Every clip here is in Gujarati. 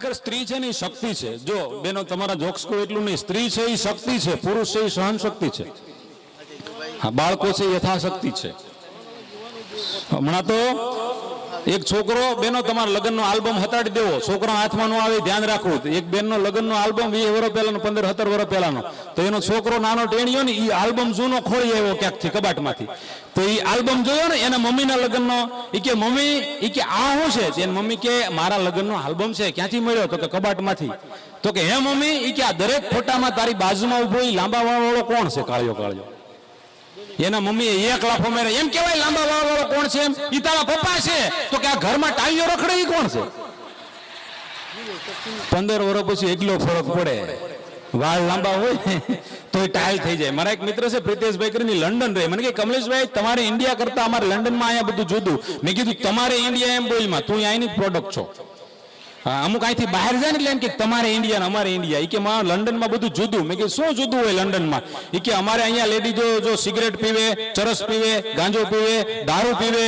ખરેખર સ્ત્રી છે ને શક્તિ છે. જો, બેનો, તમારા જોક્સ કોઈ એટલું નહીં. સ્ત્રી છે એ શક્તિ છે, પુરુષ છે એ સહન શક્તિ છે. હા, બાળકો છે યથાશક્તિ છે. હમણાં તો એક છોકરો બેનો તમારા લગ્નનો આલ્બમ હતાડી દેવો. છોકરો હાથમાં ન આવે, ધ્યાન રાખવું. એક બેનનો લગ્નનો આલ્બમ વીસ વર્ષ પહેલાનો, પંદર, સત્તર વર્ષ પહેલાનો. તો એનો છોકરો નાનો ટેણીયો ને એ આલ્બમ જૂનો ખોળી આવ્યો ક્યાંકથી? કબાટમાંથી. તો એ આલ્બમ જોયો ને, એના મમ્મીના લગ્નનો એ કે, મમ્મી એ કે, આ શું છે? તેની મમ્મી કે, મારા લગ્નનો આલ્બમ છે, ક્યાંથી મળ્યો? તો કે, કબાટમાંથી. તો કે, હે મમ્મી એ કે, આ દરેક ફોટામાં તારી બાજુમાં ઊભો લાંબા વાળો કોણ છે? કાળિયો કાળિયો. એના મમ્મીએ એક લાફો માર્યા. એમ કેવાય લાંબા વાળ વાળો કોણ છે એમ? ઈ તારા પપ્પા છે. તો કે આ ઘરમાં ટાઈઓ રખડે એ કોણ છે? પંદર વર્ષ પછી એટલો ફરક પડે. વાળ લાંબા હોય તો એ ટાઈલ થઈ જાય. મારા એક મિત્ર છે, પ્રિતેશભાઈ કરીને લંડન રહે. મને કે, કમલેશભાઈ, તમારે ઇન્ડિયા કરતા અમારે લંડનમાં અહીંયા બધું જુદું. મેં કીધું, તમારે ઇન્ડિયા એમ બોલમાં. તું અહીંની પ્રોડક્ટ છો. અમુક અહીંથી બહાર જાય ને એટલે એમ કે તમારે ઇન્ડિયા અમારે ઇન્ડિયા એ કે માં, લંડનમાં બધું જુદું. મેં કે શું જુદું હોય લંડનમાં? એ કે અમારે અહીંયા લેડીઝો જો સિગરેટ પીવે, ચરસ પીવે, ગાંજો પીવે, દારૂ પીવે,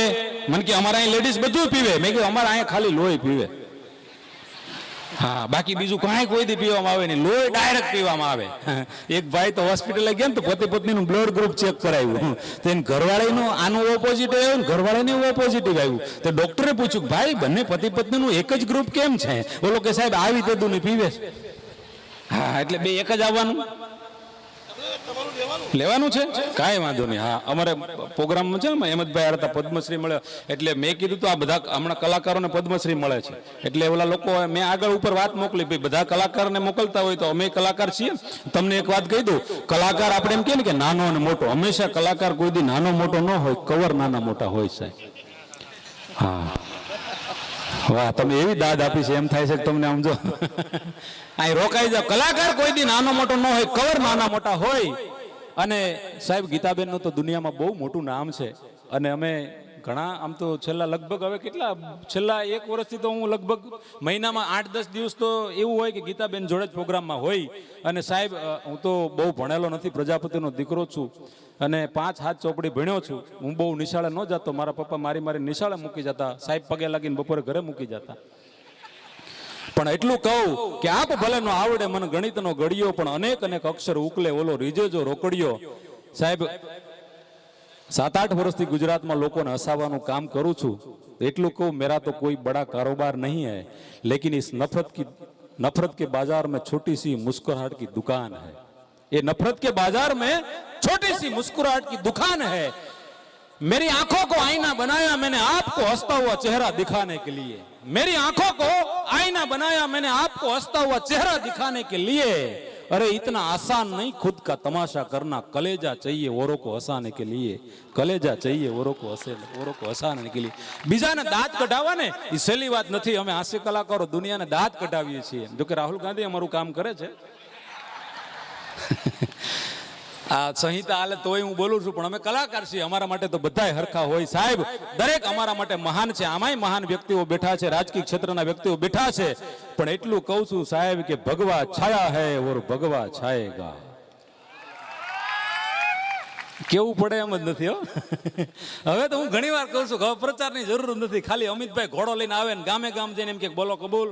મને કે અમારે અહીં લેડીઝ બધું પીવે. મેં કે અમારે અહીંયા ખાલી લોહી પીવે. હા, બાકી બીજું કાંઈ કોઈ દી પીવામાં આવે નહીં. લોહી ડાયરેક્ટ પીવામાં આવે. એક ભાઈ તો હોસ્પિટલે ગયા ને તો પતિ પત્નીનું બ્લડ ગ્રુપ ચેક કરાવ્યું. તો એને ઘરવાળીનું આનું ઓપોઝિટ આવ્યું ને ઘરવાળાનું ઓપોઝિટિવ પોઝિટિવ આવ્યું. તો ડોક્ટરે પૂછ્યું ભાઈ, બંને પતિ પત્નીનું એક જ ગ્રુપ કેમ છે? ઓલો કે, સાહેબ, આવી તે દુની પીવે હા, એટલે બે એક જ આવવાનું. લેવાનું છે? કાંઈ વાંધો નહીં. હા, અમારે પ્રોગ્રામમાં છે ને, હેમંતભાઈ હારતા પદ્મશ્રી મળ્યો એટલે મેં કીધું તો આ બધા હમણાં કલાકારોને પદ્મશ્રી મળે છે. એટલે ઓલા લોકો, મેં આગળ ઉપર વાત મોકલી, ભાઈ, બધા કલાકારને મોકલતા હોય તો અમે કલાકાર છીએ. તમને એક વાત કહી દઉં, કલાકાર આપણે એમ કહે ને કે નાનો અને મોટો. હંમેશા કલાકાર કોઈ દી નાનો મોટો ન હોય, કવર નાના મોટા હોય સાહેબ. હા. વાહ તમે એવી દાદ આપી છે, એમ થાય છે કે તમને સમજો અહીં રોકાઈ જાવ કલાકાર કોઈ દી નાનો મોટો ન હોય, કવર નાના મોટા હોય. અને સાહેબ, ગીતાબેનનું તો દુનિયામાં બહુ મોટું નામ છે. અને અમે ઘણા, આમ તો છેલ્લા લગભગ હવે કેટલા, છેલ્લા એક વર્ષથી તો હું લગભગ મહિનામાં આઠ દસ દિવસ તો એવું હોય કે ગીતાબેન જોડે જ પ્રોગ્રામમાં હોય. અને સાહેબ હું તો બહુ ભણેલો નથી, પ્રજાપતિનો દીકરો છું. અને પાંચ હાથ ચોપડી ભણ્યો છું. હું બહુ નિશાળે ન જતો. મારા પપ્પા મારી મારી નિશાળે મૂકી જતા. સાહેબ, પગે લાગીને બપોરે ઘરે મૂકી જતા. પણ એટલું કહું કે આપ ભલે નો આવડે મને ગણિતનો ગળિયો પણ અનેક અનેક અક્ષર ઉકલે ઓલો રીજેજો રોકડિયો સાહેબ સાત આઠ વર્ષથી ગુજરાતમાં લોકોને હસાવવાનું કામ કરું છું એટલું કહું મેરા તો કોઈ બડા કારોબાર નહીં है लेकिन इस नफरत की नफरत के बाजार में छोटी सी मुस्कुराहट की दुकान है ये नफरत के बाजार में छोटी सी मुस्कुराहट की दुकान है मेरी आंखों को आईना बनाया मैंने आपको हंसता हुआ चेहरा दिखाने के लिए मेरी आंखों को आईना बनाया मैंने आपको हंसता हुआ चेहरा दिखाने के लिए अरे इतना आसान नहीं खुद का तमाशा करना कलेजा चाहिए औरों को हंसाने के लिए कलेजा चाहिए औरों को हंसे औरों को हंसाने के लिए બીજાને દાંત કઢાવવા ને એ સહેલી વાત નથી અમે હાસ્ય કલાકારો દુનિયાને દાંત કઢાવીએ છીએ જો કે રાહુલ ગાંધી અમારું કામ કરે છે આ સંહિતા હાલે તોય હું બોલું છું, પણ અમે કલાકાર છીએ. અમારા માટે તો બધાય હરખા હોય, સાહેબ. દરેક અમારા માટે મહાન છે. આમાંય મહાન વ્યક્તિઓ બેઠા છે, રાજકીય ક્ષેત્રના વ્યક્તિઓ બેઠા છે. પણ એટલું કહું છું, સાહેબ, કે ભગવા છાયા હૈ ઓર ભગવા છાયેગા. કેવું પડે એમ જ નથી, હો. હવે તો હું ઘણી વાર કહું છું પ્રચારની જરૂર નથી. ખાલી અમિતભાઈ ઘોડો લઈને આવે ને ગામે ગામ જઈને એમ કે બોલો કબૂલ.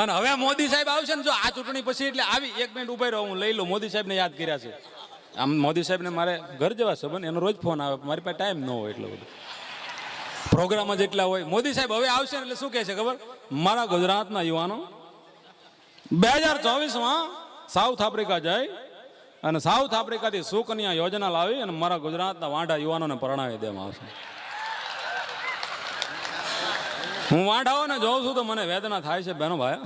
અને હવે મોદી સાહેબ આવશે ને જો આ ચૂંટણી પછી એટલે આવી, એક મિનિટ ઊભા રહો હું લઈ લઉં. મોદી સાહેબને યાદ કર્યા છે. આમ મોદી સાહેબને મારે ઘર જવા સંબંધ એનો રોજ ફોન આવે, મારી પાસે ટાઈમ ન હોય એટલો બધો. પ્રોગ્રામ જ એટલા હોય. મોદી સાહેબ હવે આવશે એટલે શું કહે છે ખબર? મારા ગુજરાતના યુવાનો, બે હજાર ચોવીસમાં સાઉથ આફ્રિકા જાય અને સાઉથ આફ્રિકાથી સુકન્યા યોજના લાવી અને મારા ગુજરાતના વાંઢા યુવાનોને પરણાવી દેવામાં આવશે. હું વાંઢાઓને જોઉં છું તો મને વેદના થાય છે બેનો ભાઈ.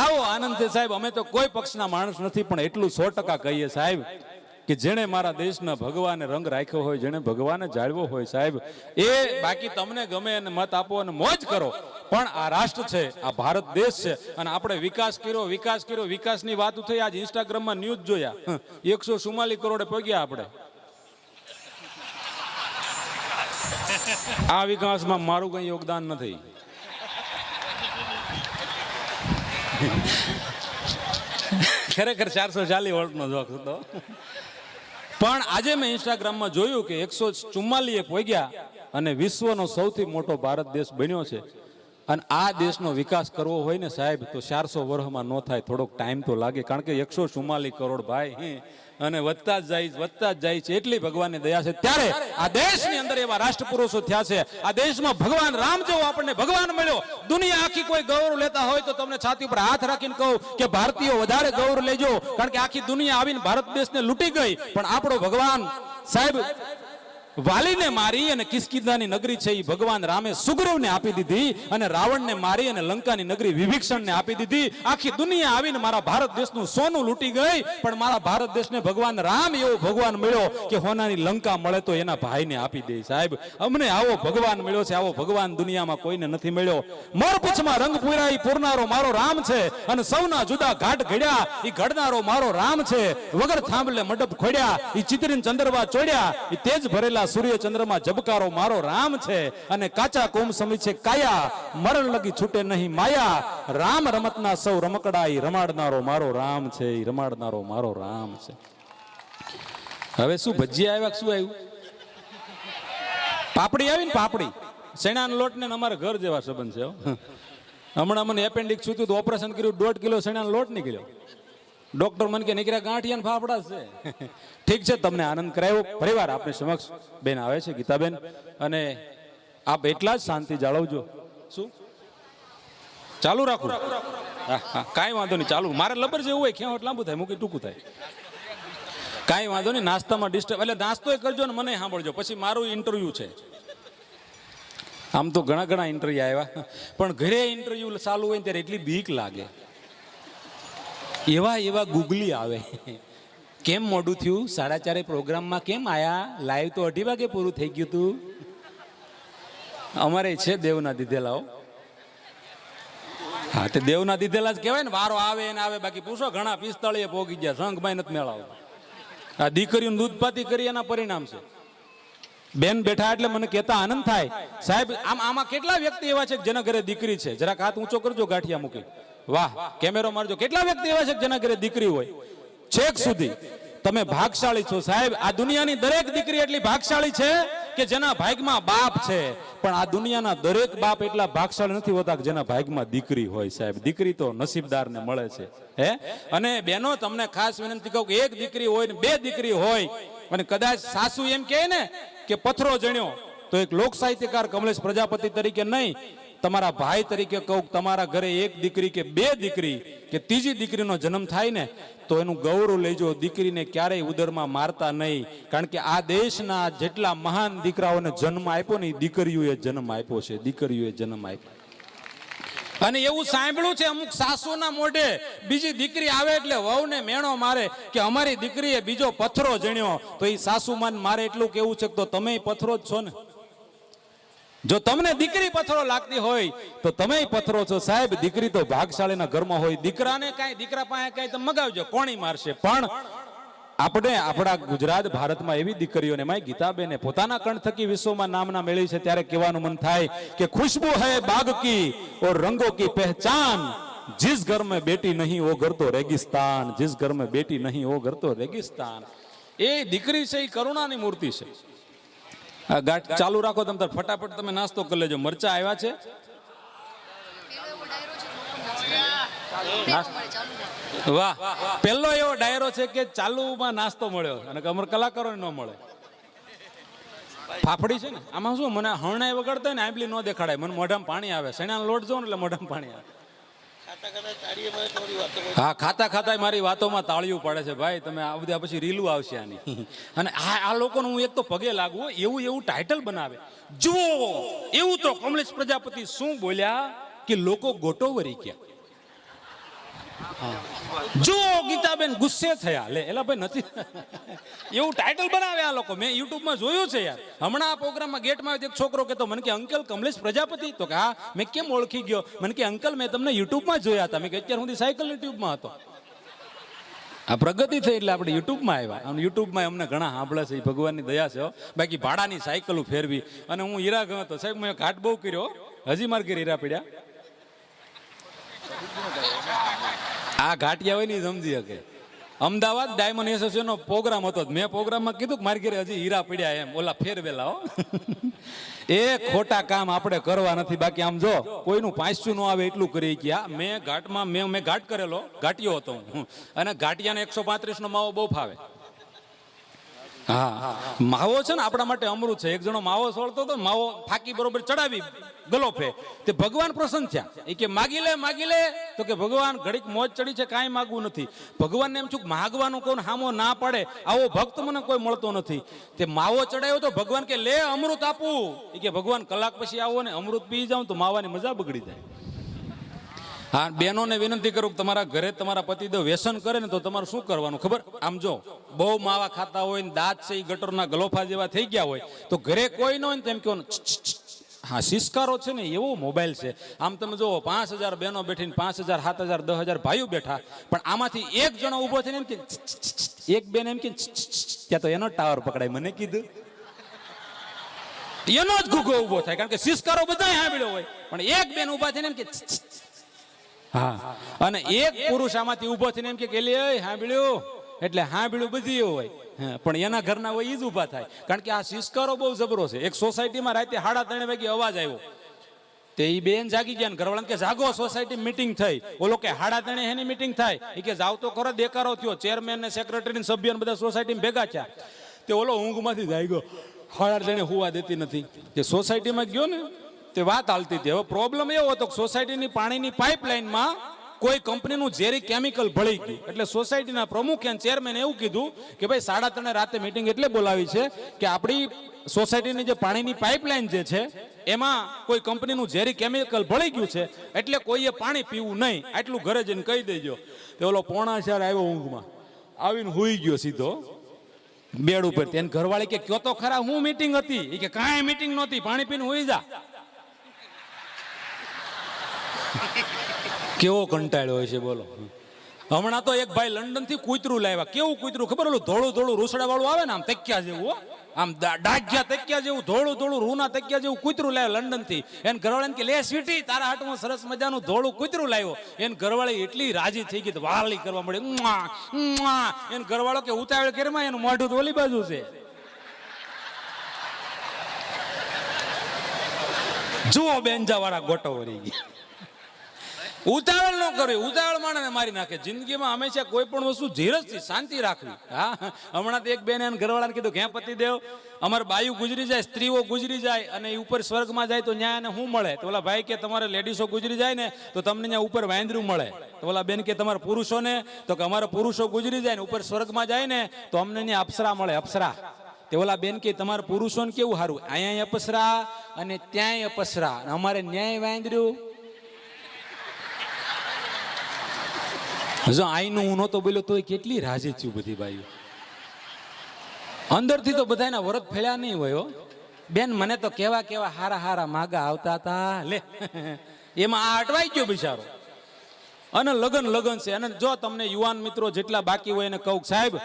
આવો આનંદથી સાહેબ, અમે તો કોઈ પક્ષના માણસ નથી, પણ એટલું સો ટકા કહીએ સાહેબ કે જેણે મારા દેશના ભગવાને રંગ રાખ્યો હોય, જેણે ભગવાને જાળવ્યો હોય સાહેબ, એ બાકી તમને ગમે અને મત આપો અને મોજ કરો. પણ આ રાષ્ટ્ર છે, આ ભારત દેશ છે, અને આપણે વિકાસ કર્યો વિકાસ કર્યો, વિકાસની વાત થઈ આજ ઇન્સ્ટાગ્રામમાં ન્યૂઝ જોયા. એકસો ચુમ્માલીસ કરોડે પગ્યા આપણે. આ વિકાસમાં મારું કઈ યોગદાન નથી. ખરેખર ચારસો ચાલીસ વોલ્ટનો જોક હતો. પણ આજે મેં ઇન્સ્ટાગ્રામમાં જોયું કે એકસો ચુમ્માલીએ પહોંચ્યા અને વિશ્વનો સૌથી મોટો ભારત દેશ બન્યો છે. અને આ દેશનો વિકાસ કરવો હોય ને સાહેબ, તો ચારસો વર્ષમાં ન થાય. થોડોક ટાઈમ તો લાગે. કારણ કે એકસો ચુમ્માલીસ કરોડ ભાઈ અને વધતા જાય વધતા જાય છે એટલી ભગવાનની દયા છે. ત્યારે આ દેશની અંદર એવા રાષ્ટ્રપુરુષો થયા છે. આ દેશમાં ભગવાન રામ જેવો આપણને ભગવાન મળ્યો. દુનિયા આખી કોઈ ગૌરવ લેતા હોય તો તમને છાતી ઉપર હાથ રાખીને કહું કે ભારતીયો વધારે ગૌરવ લેજો. કારણ કે આખી દુનિયા આવીને ભારત દેશને લૂંટી ગઈ. પણ આપણો ભગવાન સાહેબ વાલીને મારી અને કિસ્કિંધાની નગરી છે એ ભગવાન રામે સુગ્રીવને આપી દીધી અને રાવણને મારી અને લંકાની નગરી વિભીક્ષણને આપી દીધી. આખી દુનિયા આવીને મારા ભારત દેશનું સોનું લૂંટી ગઈ. પણ મારા ભારત દેશને ભગવાન રામ એવો ભગવાન મળ્યો કે હોનાની લંકા મળે તો એના ભાઈને આપી દે સાહેબ. અમને આવો ભગવાન મળ્યો છે, આવો ભગવાન દુનિયામાં કોઈને નથી મળ્યો. મોરપીછમાં રંગ પૂરાઈ પૂરનારો મારો રામ છે અને સૌના જુદા ઘાટ ઘડ્યા. એ ઘડનારો મારો રામ છે. વગર થાંભલે મંડપ ખોડ્યા. એ ચિત્રીન ચંદ્રવા ચોડ્યા. એ તેજ ભરેલા સૂર્ય ચંદ્રમાં જબકારો મારો રામ છે અને કાચા કોમ સમી છે કાયા, મરણ લગી છૂટે નહીં માયા. રામ રમતના સૌ રમકડા રમાડનારો મારો રામ છે એ રમાડનારો મારો રામ છે. હવે શું, ભજીયા આવ્યા શું આવ્યું? પાપડી આવી ને પાપડી. શેણાના લોટ ને અમારા ઘર જેવા સંબંધ છે હમણાં મને એપેન્ડિક્સ હતું તો ઓપરેશન કર્યું, દોઢ કિલો શેણાનો લોટ નીકળ્યો. ડોક્ટર મને કે, નીકળ્યા ગાંઠિયા ફાફડા છે. ઠીક છે, તમને આનંદ કરાયો. પરિવાર આપની સમક્ષ બેન આવે છે, ગીતાબેન. અને આપ એટલા જ શાંતિ જાળવજો. શું? ચાલુ રાખું? કાંઈ વાંધો નહીં, ચાલુ. મારે લબર જેવું હોય, ક્યાં લાંબુ થાય, મૂકી ટૂંકું થાય. કાંઈ વાંધો નહીં, નાસ્તામાં ડિસ્ટર્બ એટલે નાસ્તો કરજો ને મને સાંભળજો. પછી મારું ઇન્ટરવ્યુ છે. આમ તો ઘણા ઘણા ઇન્ટરવ્યુ આવ્યા. પણ ઘરે ઇન્ટરવ્યુ ચાલુ હોય ત્યારે એટલી બીક લાગે. એવા એવા ગુગલી આવે. કેમ મોડું થયું? સાડા ચારે પ્રોગ્રામમાં કેમ આયા? લાઈવ તો અઢી વાગે પૂરું થઈ ગયું હતું અમારે છે દેવના દીધેલાઓ હા. તે દેવના દીધેલા જ કહેવાય ને, વારો આવે ને આવે, બાકી પૂછો, ઘણા પિસ્તાળીએ પોગી ગયા સંઘમાં નથી મેળાવો આ દીકરીનું દૂધપાતી કરી, એના પરિણામ છે. બેન બેઠા એટલે મને કહેતા આનંદ થાય. સાહેબ, આમ આમાં કેટલા વ્યક્તિ એવા છે જેના ઘરે દીકરી છે? જરાક હાથ ઊંચો કરજો, ગાંઠિયા મૂકી વાહ, કેમેરો મારજો. કેટલા વ્યક્તિ એવા છે જેના ઘરે દીકરી હોય? છેક સુધી. તમે ભાગશાળી છો સાહેબ. આ દુનિયાની દરેક દીકરી એટલી ભાગશાળી છે કે જેના ભાગમાં બાપ છે. પણ આ દુનિયાના દરેક બાપ એટલા ભાગશાળી નથી હોતા જેના ભાગમાં દીકરી હોય સાહેબ. દીકરી તો નસીબદારને મળે છે. હે? અને બેનો તમને ખાસ વિનંતી કહું કે એક દીકરી હોય ને બે દીકરી હોય, અને કદાચ સાસુ એમ કહે ને કે પથરો જણ્યો, તો એક લોક સાહિત્યકાર કમલેશ પ્રજાપતિ તરીકે નહીં તમારા ભાઈ તરીકે કહું તમારા ઘરે એક દીકરી કે બે દીકરી કે ત્રીજી દીકરીનો જન્મ થાય ને, તો એનું ગૌરવ લેજો. દીકરીને ક્યારેય ઉદરમાં મારતા નહીં. કારણ કે આ દેશના જેટલા મહાન દીકરાઓને જન્મ આપ્યો ને, એ દીકરીઓએ જન્મ આપ્યો છે. દીકરીઓએ જન્મ આપ્યો. અને એવું સાંભળ્યું છે અમુક સાસુના મોઢે, બીજી દીકરી આવે એટલે વહુને મેણો મારે કે અમારી દીકરીએ બીજો પથરો જણ્યો તો એ સાસુમાન મારે એટલું કેવું છે તો તમે પથરો જ છો ને. જો તમને દીકરી પથરો લાગતી હોય તો તમે પથરો છો સાહેબ દીકરી તો ભાગશાળીના ઘરમાં હોય દીકરાને કાંઈ દીકરા પાસે કાંઈ તમે મગાવજો કોણી મારશે પણ આપણે આપણા ગુજરાત ભારતમાં એવી દીકરીઓને માય ગીતાબેને પોતાના કણ થકી વિશ્વમાં નામના મેળવી છે ત્યારે કહેવાનું મન થાય કે ખુશ્બુ હૈ બાગ કી ઓર રંગો કી પહેચાન जिस घर में बेटी नहीं वो घर तो रेगिस्तान जिस घर में बेटी नहीं वो घर तो रेगिस्तान એ દીકરી છે એ કરુણાની મૂર્તિ છે આ ગાંઠ ચાલુ રાખો તમે ફટાફટ તમે નાસ્તો કરી લેજો. મરચા આવ્યા છે. વાહ. પહેલો એવો ડાયરો છે કે ચાલુમાં નાસ્તો મળ્યો અને અમર કલાકારો ન મળે. ફાફડી છે ને? આમાં શું? મને હરણાઈ વગાડતા ને, આંબલી ન દેખાડાય. મને મોઢામાં પાણી આવે. શેણાનો લોટ જો ને એટલે મોઢામાં પાણી આવે. હા, ખાતા ખાતા મારી વાતોમાં તાળીયું પડે છે. ભાઈ, તમે આ બધા પછી રીલું આવશે આની. અને આ આ લોકોનું હું એક તો પગે લાગુ એવું એવું ટાઇટલ બનાવે. જુઓ, એવું તો કમલેશ પ્રજાપતિ શું બોલ્યા કે લોકો ગોટો વરી ગયા. જો ગીતાબેન ગુસ્સે થયા, લે, એલા ભાઈ નથી. એવું ટાઇટલ બનાવે આ લોકો. મેં યુટ્યુબમાં જોયું છે યાર. હમણાં આ પ્રોગ્રામમાં ગેટમાં આવ્યો એક છોકરો કહેતો, મને કે અંકલ કમલેશ પ્રજાપતિ? તો કે, હા. મેં કેમ ઓળખી ગયો? મને કે, અંકલ, મેં તમને યુટ્યુબમાં જોયા હતા. મેં કે, અત્યારે હું સાયકલ ટ્યુબમાં હતો. આ પ્રગતિ થઈ એટલે આપણે યુટ્યુબમાં આવ્યા. અને યુટ્યુબમાં અમને ઘણા સાંભળે છે ભગવાનની દયા છે બાકી ભાડાની સાયકલો ફેરવી. અને હું હીરા ગયો હતો. સાહેબ, મેં ઘાટ બહુ કર્યો. હજી માર ઘેર હીરા પડ્યા. આ ઘાટિયા હોય ને સમજી શકે. અમદાવાદ ડાયમંડ એસોસિએશનનો પ્રોગ્રામ હતો. મેં પ્રોગ્રામમાં કીધું કે મારી ઘરે હજી હીરા પડ્યા એમ. ઓલા ફેરવેલા હો. એ ખોટા કામ આપણે કરવા નથી. બાકી આમ જો, કોઈનું પાંચસું ન આવે એટલું કરી ગયા. મેં ઘાટમાં, મેં મેં ઘાટ કરેલો. ઘાટિયો હતો. હું અને ઘાટિયાને એકસો પાંત્રીસનો માવો બહુ ફાવે. હા માવો છે ને આપણા માટે અમૃત છે. એક જણો માવો સોળતો હતો માવો ફાકી બરોબર ચડાવી. ગલોફે તે ભગવાન પ્રસન્ન થયા. એ કે માગી લે માગી લે. તો કે ભગવાન ઘડીક મોજ ચડી છે કાંઈ માગવું નથી. ભગવાનને એમ છું માગવાનું કોણ હામો ના પડે આવો ભક્ત મને કોઈ મળતો નથી. તે માવો ચડાયો તો ભગવાન કે લે અમૃત આપું. એ કે ભગવાન કલાક પછી આવો ને અમૃત પી જાઉં તો માવાની મજા બગડી જાય. હા બહેનોને વિનંતી કરું કે તમારા ઘરે તમારા પતિદેવ વ્યસન કરે ને તો તમારે શું કરવાનું? ખબર? આમ જો બહુ માવા ખાતા હોય ને દાંત છે એ ગટરના ગલોફા જેવા થઈ ગયા હોય તો ઘરે કોઈ ન હોય ને તેમ કહેવાનું "છ, છ, છ." હા શિષ્કારો છે ને, એવો મોબાઈલ છે આમ તમે જુઓ, પાંચ હજાર બહેનો બેઠીને, પાંચ હજાર, સાત હજાર, દસ હજાર ભાઈઓ બેઠા, પણ આમાંથી એક જણો ઊભો થઈને એમ કે. એક બેન એમ કે. ત્યાં તો એનો ટાવર પકડાય, મને કીધું એનો જ ગુગો ઊભો થાય, કારણ કે શિષ્કારો બધા સાંભળ્યો હોય પણ એક બેન ઊભા થઈને એમ કે. હા, અને એક પુરુષ આમાંથી ઊભો થઈને એમ કે કે લે હાંભળ્યું એટલે સાંભળ્યું બધી હોય પણ એના ઘરના હોય ઈજ ઊભા થાય. કારણ કે આ સિસ્કારો બહુ જબરો છે. એક સોસાયટીમાં રાતે સાડા ત્રણ વાગે અવાજ આવ્યો. તે એ બેન જાગી ગયા ને ઘરવાળાને કે, જાગો, સોસાયટી મીટિંગ થઈ. ઓલો કે હાડા ત્રણે એની મીટિંગ થાય. એ કે, જાવ તો ખરો દેકારો થયો. ચેરમેન ને સેક્રેટરી સભ્ય બધા સોસાયટી ભેગા થયા. તે ઓલો ઊંઘમાંથી જાગ્યો. હાડા ત્રણે હુવા દેતી નથી. તે સોસાયટીમાં ગયો ને, તે વાત હાલતી હતી. હવે પ્રોબ્લેમ એવો હતો કે, સોસાયટીની પાણીની પાઇપલાઇનમાં કોઈ કંપનીનું ઝેરી કેમિકલ ભળી ગયું. એટલે સોસાયટીના પ્રમુખ અને ચેરમેન એવું કીધું કે ભાઈ સાડા ત્રણે રાતે મિટિંગ એટલે બોલાવી છે કે આપણી સોસાયટીની જે પાણીની પાઇપલાઇન જે છે, એમાં કોઈ કંપનીનું ઝેરી કેમિકલ ભળી ગયું છે, એટલે કોઈએ પાણી પીવું નહીં. આટલું ઘરે જઈને કહી દેજો. તે ઓલો પોણા ચાર આવ્યો ઊંઘમાં. આવીને હોઈ ગયો સીધો. બેડ ઉપર. તેને ઘરવાળી કે, કયો તો ખરા, હું મીટિંગ હતી? એ કે, કાંઈ મીટિંગ નહોતી. પાણી પીને હોઈ જા. કેવો કંટાળ્યો હોય છે, બોલો. હમણાં તો એક ભાઈ લંડનથી કૂતરું લાવ્યા. કેવું કૂતરું? ખબર? ઓલું ધોળું ધોળું રૂસડા વાળું આવે ને, આમ તક્યા જેવું. આમ ડાઘ્યા તક્યા જેવું, ધોળું ધોળું, રૂના તક્યા જેવું કૂતરું લાવ્યો લંડનથી એને ઘરવાળાને કે, લે સ્વીટી, તારા હાટમાં સરસ મજાનું ધોળું કૂતરું લાવ્યો. એને ઘરવાળી એટલી રાજી થઈ ગઈ વાલી કરવા મળી. એને ઘરવાળો કે, ઉતાવળ કેરમાં એનું મોઢું તો ઓલી બાજુ છે. જુઓ બેંજા વાળા ગોટો વળી ગયા. ઉતાવળ ન કરવી, ઉતાવળ માણસને મારી નાખે. જિંદગીમાં હંમેશા કોઈ પણ વસ્તુ ધીરજથી શાંતિ રાખવી. હા, હમણાં તો એક બેન એને ઘરવાળાને કીધું, ઘેં પતિ દેવ, અમારે બાયુ ગુજરી જાય, સ્ત્રીઓ ગુજરી જાય અને એ ઉપર સ્વર્ગમાં જાય તો ન્યાય એને શું મળે? તો ઓલા ભાઈ કે, તમારે લેડીસો ગુજરી જાય ને તો તમને ત્યાં ઉપર વાંદરું મળે. તો ઓલા બેન કે, તમારા પુરુષોને? તો કે, અમારા પુરુષો ગુજરી જાય ને ઉપર સ્વર્ગમાં જાય ને તો અમને ત્યાં અપ્સરા મળે, અપ્સરા. તે ઓલા બેન કે, તમારે પુરુષોને કેવું સારું? અહીંયા અપસરા અને ત્યાંય અપસરા. અમારે ન્યાય વાંદર્યું જો આઈનું હું નહોતો બોલ્યો તોય કેટલી રાજી થયું બધી ભાઈઓ અંદરથી તો બધાના વરત ફેળ્યા નહીં હોય બેન, મને તો કેવા કેવા હારા હારા માગા આવતા હતા. લે, એમાં આ અટવાઈ ગયો બિચારો. અને લગન લગન છે. અને જો તમને યુવાન મિત્રો જેટલા બાકી હોય એને કહું સાહેબ,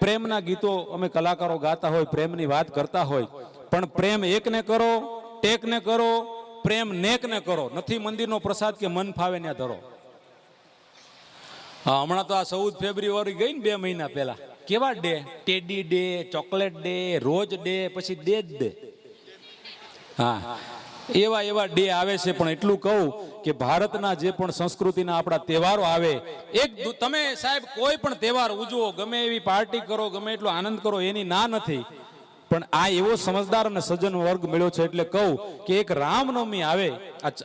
પ્રેમના ગીતો અમે કલાકારો ગાતા હોય, પ્રેમની વાત કરતા હોય. પણ પ્રેમ એકને કરો, ટેકને કરો, પ્રેમ નેકને કરો. નથી મંદિરનો પ્રસાદ કે મન ફાવે ત્યાં ધરો. હમણાં તો આ ચૌદ ફેબ્રુઆરી ગઈ ને બે મહિના પહેલા. કેવા day? Teddy day, chocolate day, rose day, પછી ડે જ ડે. હા. એવા એવા ડે આવે છે, પણ એટલું કહું કે ભારતના જે પણ સંસ્કૃતિના આપણા તહેવારો આવે, એક તમે સાહેબ કોઈ પણ તહેવાર ઉજવો, ગમે એવી પાર્ટી કરો, ગમે એટલો આનંદ કરો, એની ના નથી. પણ આ એવો સમજદાર અને સજ્જન વર્ગ મળ્યો છે એટલે કહું કે એક રામનવમી આવે,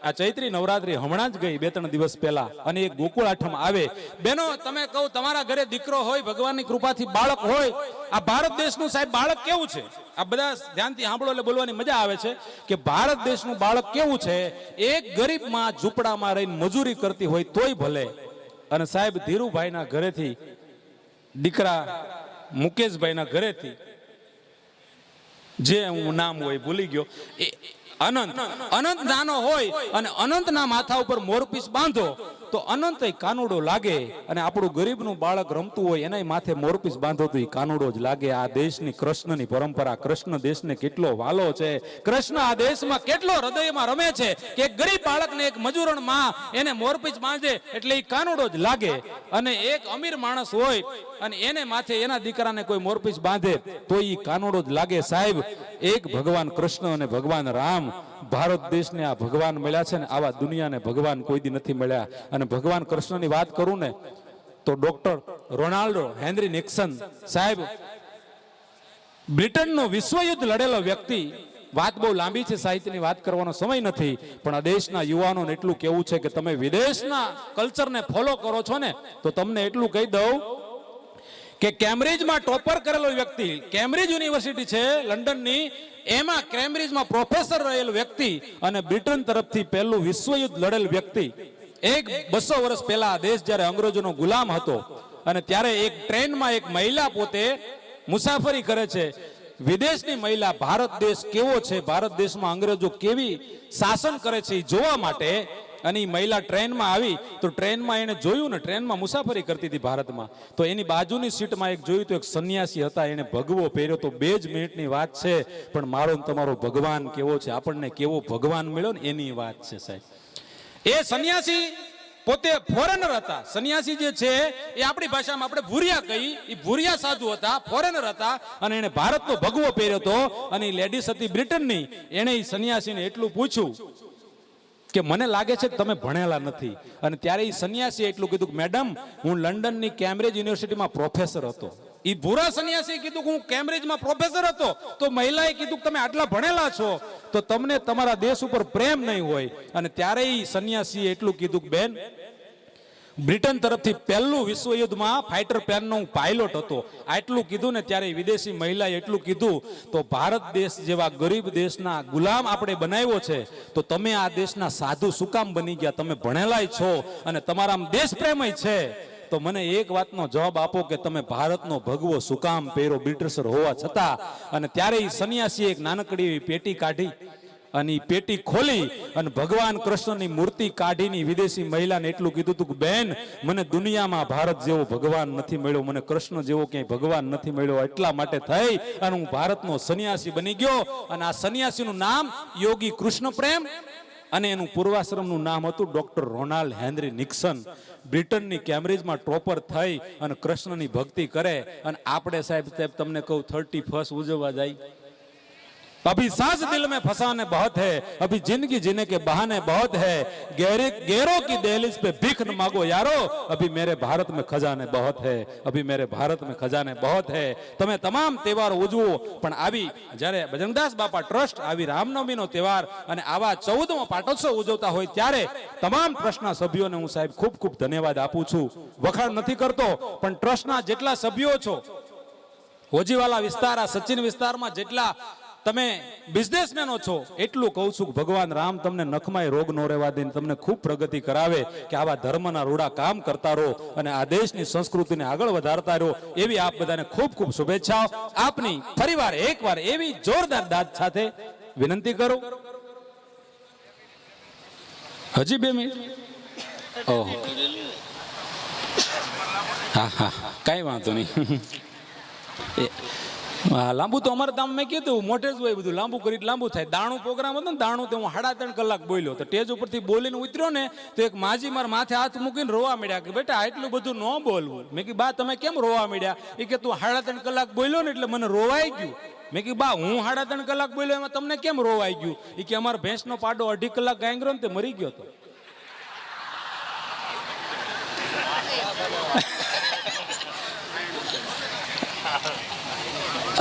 આ ચૈત્રી નવરાત્રી હમણાં જ ગઈ બે ત્રણ દિવસ પહેલા અને એક ગોકુળ આઠમ આવે. બેનો, તમે કહું તમારા ઘરે દીકરો હોય, ભગવાનની કૃપાથી બાળક હોય, આ ભારત દેશનું સાહેબ બાળક કેવું છે? આ બધા ધ્યાનથી સાંભળો એટલે બોલવાની મજા આવે છે કે ભારત દેશનું બાળક કેવું છે? એક ગરીબમાં ઝૂંપડામાં રહીને મજૂરી કરતી હોય તોય ભલે. અને સાહેબ ધીરુભાઈના ઘરેથી, દીકરા મુકેશભાઈના ઘરેથી જે હું નામ હોય ભૂલી ગયો. એ અનંત અનંત નાનો હોય અને અનંતના માથા ઉપર મોરપીસ બાંધો તો અનંત કાનુડો લાગે અને આપણું ગરીબનું બાળક રમતું હોય એના માથે મોરપીસ બાંધો તો એ કાનુડો જ લાગે. આ દેશની કૃષ્ણની પરંપરા, કૃષ્ણ દેશને કેટલો વાલો છે? કૃષ્ણ આ દેશમાં કેટલો હૃદયમાં રમે છે કે ગરીબ બાળકને એક મજૂરણમાં એને મોરપીસ બાંધે એટલે એ કાનુડો જ લાગે. અને એક અમીર માણસ હોય અને એને માથે એના દીકરાને કોઈ મોરપીસ બાંધે તો એ કાનુડો જ લાગે. સાહેબ, એક ભગવાન કૃષ્ણ અને ભગવાન રામ ભારત દેશને આ ભગવાન મળ્યા છે ને આવા દુનિયાને ભગવાન કોઈ દી નથી મળ્યા. અને ભગવાન કૃષ્ણની વાત કરું ને, તો ડોક્ટર રોનાલ્ડો હેનરી નિક્સન સાહેબ, બ્રિટનનો વિશ્વયુદ્ધ લડેલો વ્યક્તિ, વાત બહુ લાંબી છે, સાહિત્યની વાત કરવાનો સમય નથી, પણ આ દેશના યુવાનોને એટલું કેવું છે કે તમે વિદેશના કલ્ચરને ફોલો કરો છો ને, તો તમને એટલું કહી દઉં કે કેમ્બ્રિજમાં ટોપર કરેલો વ્યક્તિ, કેમ્બ્રિજ યુનિવર્સિટી છે, લંડનની એમાં કેમ્બ્રિજમાં પ્રોફેસર રહેલ વ્યક્તિ અને બ્રિટન તરફથી પહેલું વિશ્વયુદ્ધ લડેલ વ્યક્તિ. એક બસો વર્ષ પહેલા દેશ જ્યારે અંગ્રેજોનો ગુલામ હતો અને ત્યારે એક ટ્રેનમાં એક મહિલા પોતે મુસાફરી કરે છે. વિદેશની મહિલા, ભારત દેશ કેવો છે? ભારત દેશમાં અંગ્રેજો કેવી શાસન કરે છે? જોવા માટે અને એ મહિલા ટ્રેનમાં આવી, તો ટ્રેનમાં એને જોયું ને ટ્રેનમાં મુસાફરી કરતી હતી ભારતમાં. તો એની બાજુની સીટમાં એક જોયું તો એક સંન્યાસી હતા એને ભગવો પહેર્યો તો બે જ મિનિટની વાત છે, પણ મારો તમારો ભગવાન કેવો છે, આપણને કેવો ભગવાન મળ્યો ને એની વાત છે સાહેબ. એ સંન્યાસી પોતે ફોરેનર હતા. સંન્યાસી જે છે, એ આપણી ભાષામાં આપણે ભૂરિયા કહી એ ભૂરિયા સાધુ હતા ફોરેનર હતા, અને એને ભારતનો ભગવો પહેર્યો હતો અને એ લેડીઝ હતી બ્રિટનની. એણે એ સંન્યાસીને એટલું પૂછ્યું કે મને લાગે છે કે તમે ભણેલા નથી. અને ત્યારે એ સંન્યાસીએ એટલું કીધું કે, મેડમ, હું લંડનની કેમ્બ્રિજ યુનિવર્સિટીમાં પ્રોફેસર હતો. એ ભૂરા સંન્યાસીએ કીધું કે, હું કેમ્બ્રિજમાં પ્રોફેસર હતો. તો મહિલાએ કીધું કે, તમે આટલા ભણેલા છો. તો તમને તમારા દેશ ઉપર પ્રેમ નહીં હોય. અને ત્યારે એ સંન્યાસીએ એટલું કીધું કે, બેન બ્રિટન તરફથી પહેલું વિશ્વયુદ્ધમાં ફાઇટર પ્લેનનો હું પાયલોટ હતો. આટલું કીધું ને ત્યારે વિદેશી મહિલાએ એટલું કીધું, તો ભારત દેશ જેવા ગરીબ દેશના ગુલામ આપણે બનાવ્યો છે, તો તમે આ દેશના સાધુ સુકામ બની ગયા, તમે ભણેલાય છો અને તમારા દેશ પ્રેમય છે. તો મને એક વાતનો જવાબ આપો કે તમે ભારતનો ભગવો સુકામ પહેરો બ્રિટિશર હોવા છતાં, અને ત્યારે એ સન્યાસીએ એક નાનકડી એવી પેટી કાઢી અને પેટી ખોલી અને ભગવાન કૃષ્ણની મૂર્તિ કાઢીને વિદેશી મહિલાને એટલું કીધું હતું કે, બેન, મને દુનિયામાં ભારત જેવો ભગવાન નથી મળ્યો, મને કૃષ્ણ જેવો ક્યાંય ભગવાન નથી મળ્યો, એટલા માટે થઈ અને હું ભારતનો સન્યાસી બની ગયો. અને આ સન્યાસીનું નામ યોગી કૃષ્ણ પ્રેમ અને એનું પૂર્વાશ્રમનું નામ હતું ડોક્ટર રોનાલ્ડ હેનરી નિક્સન. બ્રિટનની કેમ્બ્રિજમાં ટોપર થઈ અને કૃષ્ણની ભક્તિ કરે. અને આપણે સાહેબ સાહેબ તમને કહું, થર્ટી ફર્સ્ટ ઉજવવા જાય. अभी सांस दिल में फंसाने बहुत है अभी जिंदगी जीने के बहाने बहुत है गहरे गैरों की दहलीज पे भीख न मांगो यारो अभी मेरे भारत में खजाने बहुत है अभी मेरे भारत में खजाने बहुत है તમે તમામ તહેવારો ઉજવો પણ આવી જ્યારે બજરંગદાસ બાપા ટ્રસ્ટ આવી રામનવમીનો તહેવાર અને આવા ચૌદમો પાટોત્સવ ઉજવતા હોય ત્યારે તમામ ટ્રસ્ટના સભ્યોને હું સાહેબ ખૂબ ખૂબ ધન્યવાદ આપું છું વખાણ નથી કરતો પણ ટ્રસ્ટના જેટલા સભ્યો છો હોજીવાલા વિસ્તાર આ સચિન વિસ્તારમાં જેટલા તમે બિઝનેસમેનો છો, એટલું કહું છું કે ભગવાન રામ તમને નખમાય રોગ નો રહેવા દે તમને ખૂબ પ્રગતિ કરાવે કે આવા ધર્મના રૂડા કામ કરતા રહો અને આ દેશની સંસ્કૃતિને આગળ વધારતા રહો. એવી આપ બધાને ખૂબ ખૂબ શુભેચ્છાઓ. આપની ફરીવાર એકવાર એવી જોરદાર દાદ સાથે વિનંતી કરું. હજી બે મિનિટ. ઓહો. હા હા કાંઈ વાંધો નહીં. લાંબુ તો અમારે ગામ મેં કીધું મોટે જ હોય બધું, લાંબુ કરી, લાંબુ થાય. દાણું પ્રોગ્રામ હતો ને, દાણું તો હું સાડા ત્રણ કલાક બોલ્યો તો ટેજ ઉપરથી બોલીને ઉતર્યો ને, તો એક માજી મારા માથે હાથ મૂકીને રોવા મળ્યા કે, બેટા, આટલું બધું ન બોલવું. મેં કીધું, બા, તમે કેમ રોવા મળ્યા એ કે, તું સાડા ત્રણ કલાક બોલ્યો ને, એટલે મને રોવાઈ ગયું. મેં કીધું, બા, હું સાડા ત્રણ કલાક બોલ્યો, એમાં તમને કેમ રોવાઈ ગયું? એ કે, અમારે ભેંસનો પાડો અઢી કલાક ગાંગરો ને તે મરી ગયો હતો.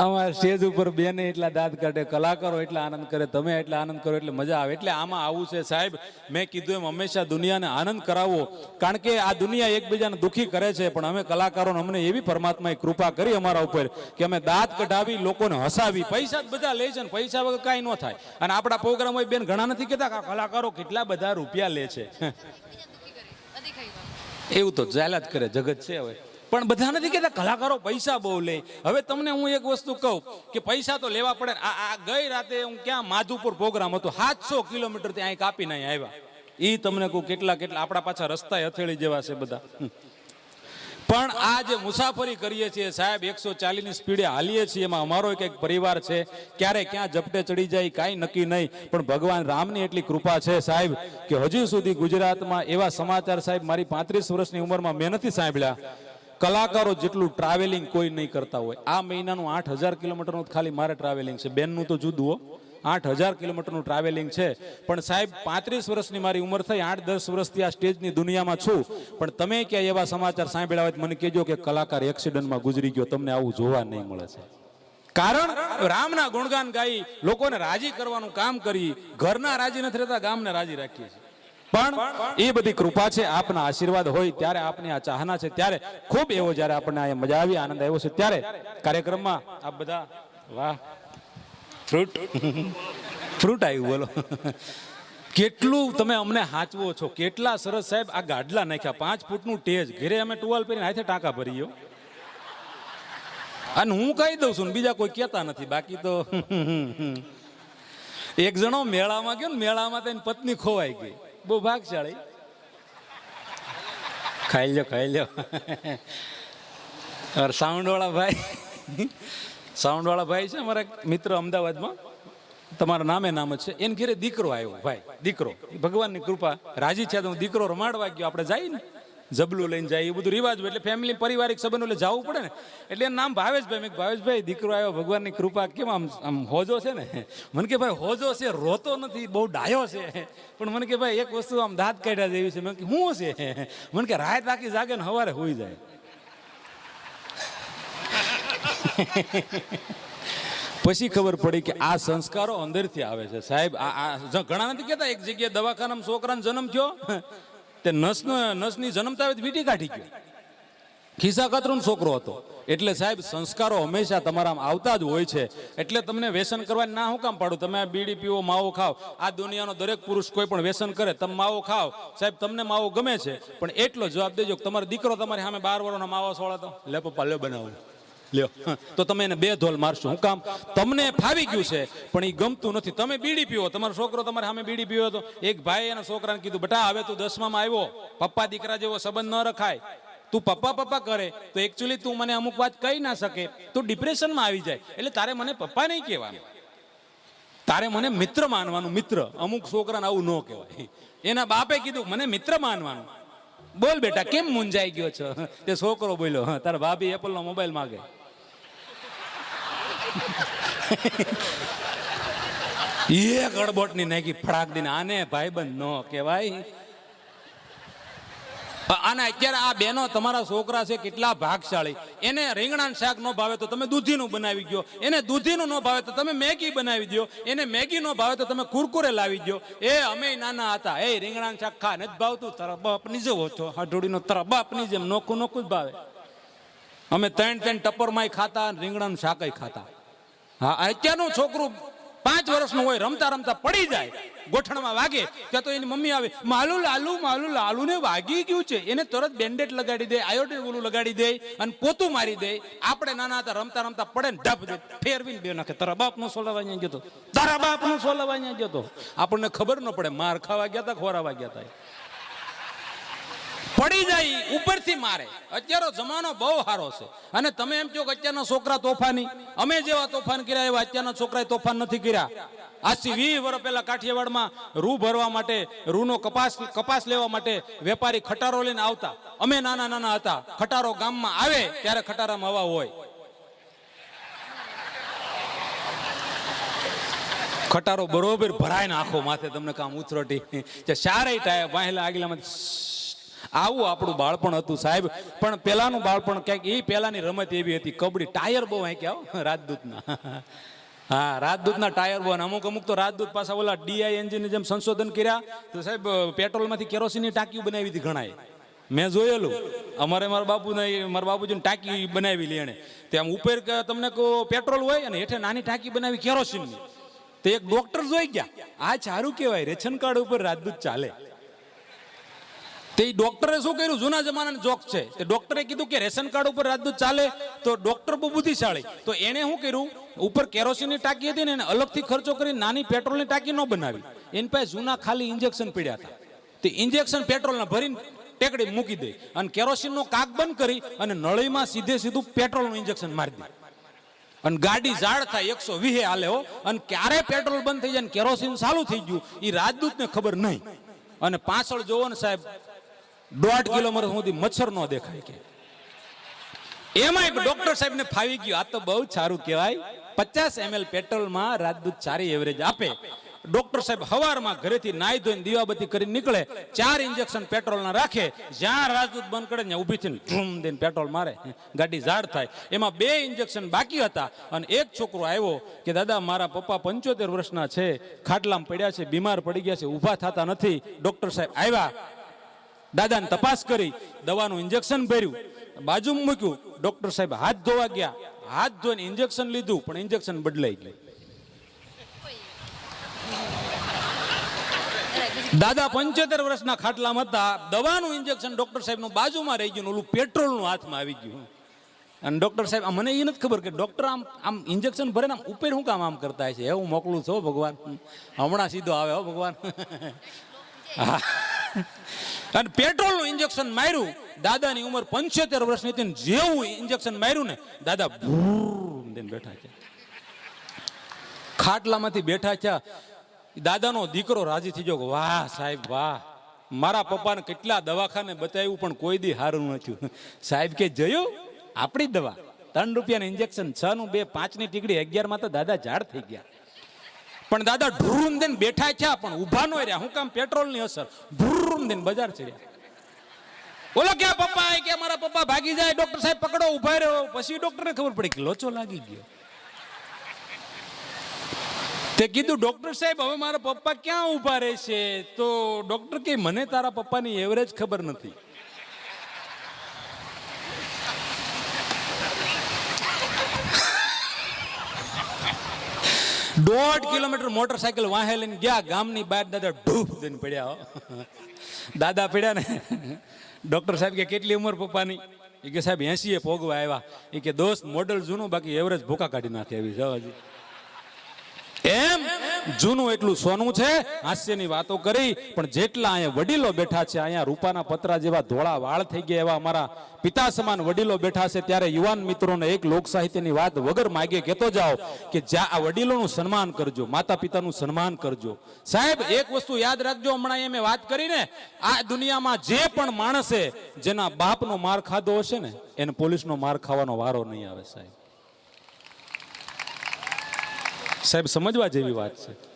અમારા સ્ટેજ ઉપર બેને એટલા દાંત કાઢે કલાકારો એટલા આનંદ કરે તમે એટલા આનંદ કરો એટલે મજા આવે. એટલે આમાં આવું છે સાહેબ મેં કીધું એમ હંમેશા દુનિયાને આનંદ કરાવવો. કારણ કે આ દુનિયા એકબીજાને દુઃખી કરે છે પણ અમે કલાકારોને અમને એવી પરમાત્માએ કૃપા કરી અમારા ઉપર કે અમે દાંત કઢાવી લોકોને હસાવી પૈસા જ બધા લે છે ને પૈસા વગર કાંઈ ન થાય. અને આપણા પ્રોગ્રામ હોય બેન ઘણા નથી કહેતા આ કલાકારો કેટલા બધા રૂપિયા લે છે. એવું તો ચાલ્યા જ કરે જગત છે હવે. પણ બધા નથી કહેતા, કલાકારો, પૈસા બહુ લે. હવે તમને હું એક વસ્તુ કહું કે પૈસા તો લેવા પડે. આ આ ગઈ રાતે હું ક્યાં માધુપુર પ્રોગ્રામ હતો, સાતસો કિલોમીટર ત્યાં કાપીને અહીં આવ્યા. એ તમને કહું, કેટલા કેટલા, આપણા પાછા રસ્તા હથેળી જેવા છે બધા. પણ આ જે મુસાફરી કરીએ છીએ સાહેબ, એકસો ચાલીસની સ્પીડે હાલીએ છીએ, એમાં અમારો એક પરિવાર છે. ક્યારે ક્યાં ઝપટે ચડી જાય, કાંઈ નક્કી નહીં. પણ ભગવાન રામની એટલી કૃપા છે સાહેબ કે હજુ સુધી ગુજરાતમાં એવા સમાચાર સાહેબ મારી પાંત્રીસ વર્ષની ઉંમરમાં મેં નથી સાંભળ્યા. કલાકારો જેટલું ટ્રાવેલિંગ કોઈ નહીં કરતા હોય. આ મહિનાનું આઠ હજાર કિલોમીટરનું ખાલી મારે ટ્રાવેલિંગ છે. બેનનું તો જુદું હો. આઠ હજાર કિલોમીટરનું ટ્રાવેલિંગ છે. પણ સાહેબ, પાંત્રીસ વર્ષની મારી ઉંમર થઈ, આઠ દસ વર્ષથી આ સ્ટેજની દુનિયામાં છું. પણ તમે ક્યાંય એવા સમાચાર સાંભળ્યા હોય મને કહેજો કે કલાકાર એક્સિડન્ટમાં ગુજરી ગયો. તમને આવું જોવા નહીં મળે છે. કારણ રામના ગુણગાન ગાઈ લોકોને રાજી કરવાનું કામ કરી, ઘરના રાજી નથી રહેતા, ગામને રાજી રાખીએ છીએ. પણ એ બધી કૃપા છે, આપના આશીર્વાદ હોય, ત્યારે આપની આ ચાહના છે, ત્યારે ખૂબ એવો જ્યારે આપણને આ મજા આવી, આનંદ આવ્યો છે, ત્યારે કાર્યક્રમમાં આપ બધા, વાહ, ફ્રૂટ ફ્રૂટ આવ્યું, બોલો. કેટલું તમે અમને હાચવો છો, કેટલા સરસ સાહેબ, આ ગાડલા નાખ્યા, પાંચ ફૂટનું ટેજ, ઘરે અમે ટુવાલ પહેરીને હાથે ટાંકા ભરી ગયો અને હું કહી દઉં છું બીજા કોઈ કહેતા નથી, બાકી તો, એક જણો મેળામાં ગયો ને, મેળામાં તેની પત્ની ખોવાઈ ગઈ. બહુ ભાગશાળી. ખાઈ લ્યો, ખાઈ લો અરે સાઉન્ડ વાળા ભાઈ. સાઉન્ડ વાળા ભાઈ છે અમારા મિત્ર અમદાવાદમાં. તમારા નામે નામ જ છે. એને ઘેરે દીકરો આવ્યો, ભાઈ, દીકરો. ભગવાનની કૃપા. રાજી છે તો હું દીકરો રમાડવા ગયો. આપણે જાય ને જબલું લઈને જાય, એ બધું રિવાજ હોય એટલે ફેમિલી પરિવારિક સંબંધો, એટલે જવું પડે ને. એટલે એનું નામ ભાવેશભાઈ, મેં ભાવેશભાઈ, દીકરો આવ્યો, ભગવાનની કૃપા, કેમ આમ આમ હોજો છે ને? મને કે, ભાઈ, હોજો છે, રોતો નથી, બહુ ડાયો છે. પણ મને કે, ભાઈ, એક વસ્તુ આમ દાંત કાઢ્યા જેવી છે. મેં કે શું છે? મને કે, રાત આખી જાગે ને સવારે હોઈ જાય. પછી ખબર પડી કે આ સંસ્કારો અંદરથી આવે છે. સાહેબ, આ ઘણા નથી કહેતા, એક જગ્યાએ દવાખાનામાં છોકરાનો જન્મ થયો તે નસ નસની જન્મતા તો કાઢી ગયો. ખિસ્સા કતરું છોકરો હતો. એટલે સાહેબ, સંસ્કારો હંમેશા તમારામાં આવતા જ હોય છે. એટલે તમને વ્યસન કરવાની ના હું કામ પાડું? તમે આ બીડી પીવો, માવો ખાઓ. આ દુનિયાનો દરેક પુરુષ કોઈ પણ વ્યસન કરે, તમે માવો ખાવ સાહેબ, તમને માવો ગમે છે, પણ એટલો જવાબ દેજો તમારો દીકરો તમારી સામે બાર વર્ષનો માવો લે પપ્પા, લે બનાવો. લ્યો. તો તમે એને બે ધોલ મારશો. હું કામ તમને ફાવી ગયું છે પણ એ ગમતું નથી. તમે બીડી પીવો. તમારો છોકરો તમારે સામે બીડી પીવો તો એક ભાઈ એના છોકરાને કીધું બેટા હવે તું દસમામાં આવ્યો. પપ્પા દીકરા જેવો સંબંધ ન રખાય. તું પપ્પા પપ્પા કરે તો એકચ્યુઅલી તું મને અમુક વાત કહી ના શકે. તું ડિપ્રેશનમાં આવી જાય. એટલે તારે મને પપ્પા નહીં કહેવાનું. તારે મને મિત્ર માનવાનું મિત્ર. અમુક છોકરાને આવું ન કહેવાય. એના બાપે કીધું મને મિત્ર માનવાનું. બોલ બેટા કેમ મૂંઝાઈ ગયો છો? તે છોકરો બોલ્યો "હા, તારા ભાભી એપલનો મોબાઈલ માગે. એ ગડબોટની નાખી ફળાક દીને આને ભાઈબંધ નો કહેવાય. અને અત્યારે આ બેનો તમારા છોકરા છે કેટલા ભાગશાળી. એને રીંગણાનું શાક ન ભાવે તો તમે દૂધીનું બનાવી દો એને દૂધીનું ન ભાવે તો તમે મેગી બનાવી દો એને મેગી ન ભાવે તો તમે કુરકુરે લાવી દો એ અમે નાના હતા. એ રીંગણાનું શાક ખા, નથી ભાવતું. તારા બાપની જેવો છો. હાડોડીનો તારા બાપની જેમ નોખું નોખું જ ભાવે. અમે ત્રણ ત્રણ ટપરમાંય ખાતા રીંગણાનું શાકય ખાતા. હા, અત્યારનું છોકરું પાંચ વર્ષનું હોય, રમતા રમતા પડી જાય, ગોઠણમાં વાગે, ત્યાં તો એની મમ્મી આવે, માલુ લાલુ માલુ લાલુ ને વાગી ગયું છે, એને તરત બેન્ડેડ લગાડી દે આયોડિન ઓલું લગાડી દે અને પોતું મારી દે. આપણે નાના હતા, રમતા રમતા પડે ને ઢપ દે, ફેરવીને બે નાખે, તારા બાપનું સોલાવા ગયો તો, તારા બાપનું સોલાવા ગયો તો. આપણને ખબર ન પડે, માર ખાવા ગયા હતા ખોરાવા ગયા હતા પડી જાય, ઉપરથી મારે. અત્યારનો જમાનો બહુ સારો છે. અને તમે એમ કહો કે અત્યારના છોકરા તોફાની. અમે જેવા તોફાન કર્યા, એવા અત્યારના છોકરાએ તોફાન નથી કર્યા. આજથી વીસ વર્ષ પહેલા કાઠિયાવાડમાં રૂ ભરવા માટે, રૂનો કપાસ કપાસ લેવા માટે વેપારી ખટારો લઈને આવતા. અમે નાના નાના હતા. ખટારો ગામમાં આવે ત્યારે ખટારામાં હવા હોય. ખટારો બરોબર ભરાય ને આખો માથે તમને કામ ઉથરોટી કે શારે ટાય વાહેલા આગલામાં આવું આપણું બાળપણ હતું સાહેબ. પણ પેલાનું બાળપણ ક્યાંક એ પેલાની રમત એવી હતી. કબડ્ડી, ટાયર બહુ અહીં આવો, રાજદૂતના. હા, રાજદૂતના ટાયર બહુ અમુક અમુક તો રાજદૂત પાછા ઓલા ડીઆઈ એન્જિન જેમ સંશોધન કર્યા, તો સાહેબ પેટ્રોલમાંથી કેરોસીનની ટાંકીઓ બનાવી હતી ઘણાએ. મેં જોયેલું. અમારે મારા બાપુને, મારા બાપુજીને ટાંકી બનાવી લે એને ત્યાં ઉપર તમને કહો, પેટ્રોલ હોય અને હેઠે નાની ટાંકી બનાવી કેરોસીનની. તો એક ડોક્ટર જોઈ ગયા. આ સારું કહેવાય, રેશન કાર્ડ ઉપર રાજદૂત ચાલે. તે ડોક્ટરે શું કર્યું? જૂના જમાનાની જોક છે. તે ડોક્ટરે કીધું કે રેશન કાર્ડ ઉપર રાજદૂત ચાલે તો ડોક્ટર બહુ બુદ્ધિશાળી. તો એણે શું કર્યું? ઉપર કેરોસીનની ટાંકી હતી ને એને અલગથી ખર્ચો કરી નાની પેટ્રોલની ટાંકી ન બનાવી. એની પાસે જૂના ખાલી ઇન્જેક્શન પીડ્યા હતા. તે ઇન્જેક્શન પેટ્રોલના ભરીને ટેકડી મૂકી દે અને કેરોસીનનો કાક બંધ કરી અને નળીમાં સીધે સીધું પેટ્રોલનું ઇન્જેક્શન મારી દે. અને ગાડી ઝાડ થાય, એકસો વીહે હાલે હો. અને ક્યારે પેટ્રોલ બંધ થઈ જાય કેરોસીન ચાલુ થઈ ગયું એ રાજદૂતને ખબર નહીં. અને પાછળ જોવો ને સાહેબ દોઢ કિલોમીટર સુધી મચ્છર ન દેખાય કે. એમાં ડોક્ટર સાહેબને ફાવી ગયું. આ તો બહુ સારું કહેવાય. પચાસ એમએલ પેટ્રોલમાં રાજદૂત ચારી એવરેજ આપે. ડોક્ટર સાહેબ હવારમાં ઘરેથી નાહી ધોઈને દીવાબત્તી કરીને નીકળે. ચાર ઇન્જેક્શન પેટ્રોલના રાખે. જ્યાં રાજદૂત બંધ કરે ને ઊભી થઈને ધૂમ દઈને પેટ્રોલ મારે. ગાડી ઝાડ થાય. એમાં બે ઇન્જેક્શન બાકી હતા. અને એક છોકરો આવ્યો કે, દાદા, મારા પપ્પા પંચોતેર વર્ષના છે. ખાટલામાં પડ્યા છે, બીમાર પડી ગયા છે, ઊભા થતા નથી. ડોક્ટર સાહેબ આવ્યા. દાદાને તપાસ કરી, દવાનું ઇન્જેક્શન ભર્યું. બાજુમાં મૂક્યું ડોક્ટર સાહેબ હાથ ધોવા ગયા. હાથ ધોઈને ઇન્જેક્શન લીધું, પણ ઇન્જેક્શન બદલાઈ ગયું. દાદા પંચોતેર વર્ષના ખાટલામાં હતા. દવાનું ઇન્જેક્શન ડોક્ટર સાહેબનું બાજુમાં રહી ગયું ઓલું પેટ્રોલનું હાથમાં આવી ગયું. અને ડોક્ટર સાહેબ મને એ નથી ખબર કે ડોક્ટર આમ આમ ઇન્જેક્શન ભરે ને ઉપર શું કામ આમ કરતા છે એવું મોકલું છો ભગવાન. હમણાં સીધો આવે હો ભગવાન. હા. અને પેટ્રોલનું ઇન્જેક્શન માર્યું. દાદાની ઉંમર પંચોતેર વર્ષની હતી જેવું ઇન્જેક્શન માર્યું ને, દાદા ભૂર બેઠા છે ખાટલામાંથી બેઠા છે દાદાનો દીકરો રાજી થઈ ગયો. વાહ સાહેબ, વાહ. મારા પપ્પાને કેટલા દવાખાને બતાવ્યું, પણ કોઈ દી હારું નથી સાહેબ કે, જયો, આપણી દવા. ત્રણ રૂપિયાનું ઇન્જેક્શન છ નું બે પાંચની ટીકડી અગિયારમાં તો દાદા ઝાડ થઈ ગયા. પણ દાદા ઢુરુમ દઈને બેઠા થયા, પણ ઊભા નો રહ્યા. હું કામ પેટ્રોલની અસર. ઢુરુમ દઈને બજાર ચડ્યા બોલો ક્યાં પપ્પા કે મારા પપ્પા ભાગી જાય, ડોક્ટર સાહેબ પકડો, ઊભા રહ્યો પછી ડોક્ટરને ખબર પડી કે લોચો લાગી ગયો. તે કીધું, ડોક્ટર સાહેબ, હવે મારા પપ્પા ક્યાં ઊભા રહેશે તો ડોક્ટર કે, મને તારા પપ્પાની એવરેજ ખબર નથી. દોઢ કિલોમીટર મોટરસાયકલ વાહે લઈને ગયા, ગામની બહાર દાદા ઢૂપ દઈને પડ્યા. દાદા પડ્યા ને. ડોક્ટર સાહેબ કે કેટલી ઉંમર પપ્પાની? એ કે સાહેબ એસી એ ભોગવા આવ્યા. એ કે દોસ્ત મોડલ જૂનું, બાકી એવરેજ ભૂકા કાઢી નાખે એવી એમ જૂનું એટલું સોનું છે, હાસ્યની વાતો કરી, પણ જેટલા અહીંયા વડીલો બેઠા છે, અહીંયા રૂપાના પતરા જેવા ધોળા વાળ થઈ ગયા એવા અમારા પિતા સમાન વડીલો બેઠા છે, ત્યારે યુવાન મિત્રોને એક લોક સાહિત્યની વાત વગર માગે કહેતો જાઓ કે જ્યાં આ વડીલોનું સન્માન કરજો માતા પિતાનું સન્માન કરજો. સાહેબ, એક વસ્તુ યાદ રાખજો હમણાં મેં વાત કરીને, આ દુનિયામાં જે પણ માણસે જેના બાપનો માર ખાધો હશે ને, એને પોલીસનો માર ખાવાનો વારો નહીં આવે સાહેબ. સાહેબ, સમજવા જેવી વાત છે.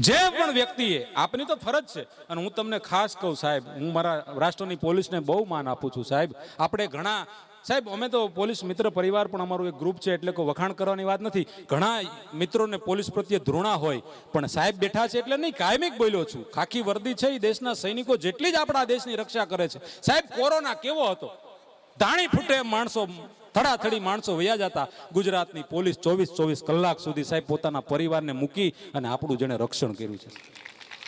જે પણ વ્યક્તિએ, આપની તો ફરજ છે. અને હું તમને ખાસ કહું, સાહેબ, હું મારા રાષ્ટ્રની પોલીસને બહુ માન આપું છું, સાહેબ. આપણે ઘણા, સાહેબ, અમે તો પોલીસ મિત્ર પરિવાર પણ અમારું એક ગ્રુપ છે, એટલે કોઈ વખાણ કરવાની વાત નથી. ઘણા મિત્રોને પોલીસ પ્રત્યે ધૃણા હોય, પણ સાહેબ બેઠા છે એટલે નહીં, કાયમિક બોલ્યો છું. ખાખી વર્દી છે એ દેશના સૈનિકો જેટલી જ આપણા દેશની રક્ષા કરે છે. સાહેબ, કોરોના કેવો હતો? ધાણી ફૂટે માણસો થડાથડી માણસો વયા જતા ગુજરાતની પોલીસ ચોવીસ ચોવીસ કલાક સુધી સાહેબ પોતાના પરિવારને મૂકી અને આપણું જેણે રક્ષણ કર્યું છે.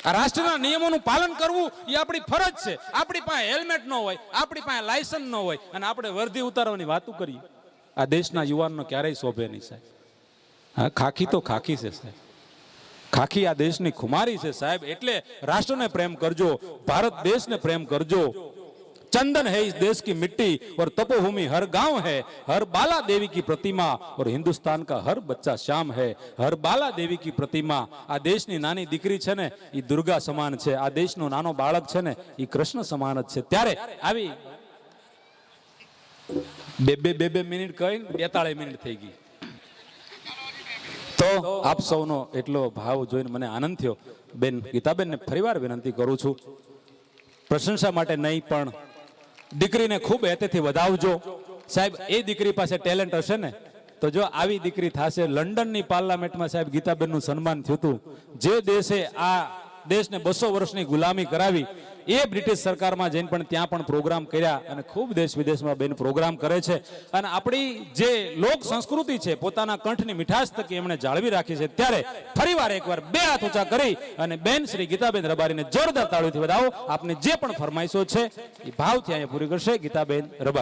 આ રાષ્ટ્રના નિયમોનું પાલન કરવું એ આપણી ફરજ છે. આપણી પાસે હેલ્મેટ ન હોય, આપણી પાસે લાયસન્સ ન હોય અને આપણે વર્ધી ઉતારવાની વાતો કરીએ. આ દેશના યુવાનનો ક્યારેય શોભે નહીં સાહેબ. હા, ખાખી તો ખાખી છે સાહેબ. ખાખી આ દેશની ખુમારી છે સાહેબ. એટલે રાષ્ટ્રને પ્રેમ કરજો, ભારત દેશને પ્રેમ કરજો. चंदन है इस देश की मिट्टी और तपोभूमि हर गांव है हर बाला देवी की प्रतिमा और हिंदुस्तान का हर बच्चा श्याम है हर बाला देवी की प्रतिमा આ દેશની નાની દીકરી છે ને એ દુર્ગા સમાન છે આ દેશનો નાનો બાળક છે ને એ કૃષ્ણ સમાન જ છે ત્યારે આવી બે બે બે બે મિનિટ કહી બેતાળીસ મિનિટ થઈ ગઈ તો આપ સૌનો એટલો ભાવ જોઈને મને આનંદ થયો બેન ગીતાબેનને ફરીવાર વિનંતી કરું છું પ્રશંસા માટે નહીં પણ દીકરીને ખૂબ હેતેથી વધાવજો. સાહેબ, એ દીકરી પાસે ટેલેન્ટ હશે ને, તો જો આવી દીકરી થશે, લંડનની પાર્લામેન્ટમાં સાહેબ ગીતાબેનનું સન્માન થયું હતું. જે દેશે આ દેશને બસો વર્ષની ગુલામી કરાવી એ બ્રિટિશ સરકારમાં જઈને પણ ત્યાં પણ પ્રોગ્રામ કર્યા અને ખૂબ દેશ વિદેશમાં બેન પ્રોગ્રામ કરે છે. અને આપણી જે લોક સંસ્કૃતિ છે, પોતાના કંઠની મીઠાશ તકી એમણે જાળવી રાખી છે. ત્યારે ફરીવાર એકવાર બે હાથ ઊંચા કરી અને બેન શ્રી ગીતાબેન રબારીને જોરદાર તાળીથી વધાવો. આપને જે પણ ફરમાઈશો છે, એ ભાવથી અહીંયા પૂરી કરશે ગીતાબેન રબારી.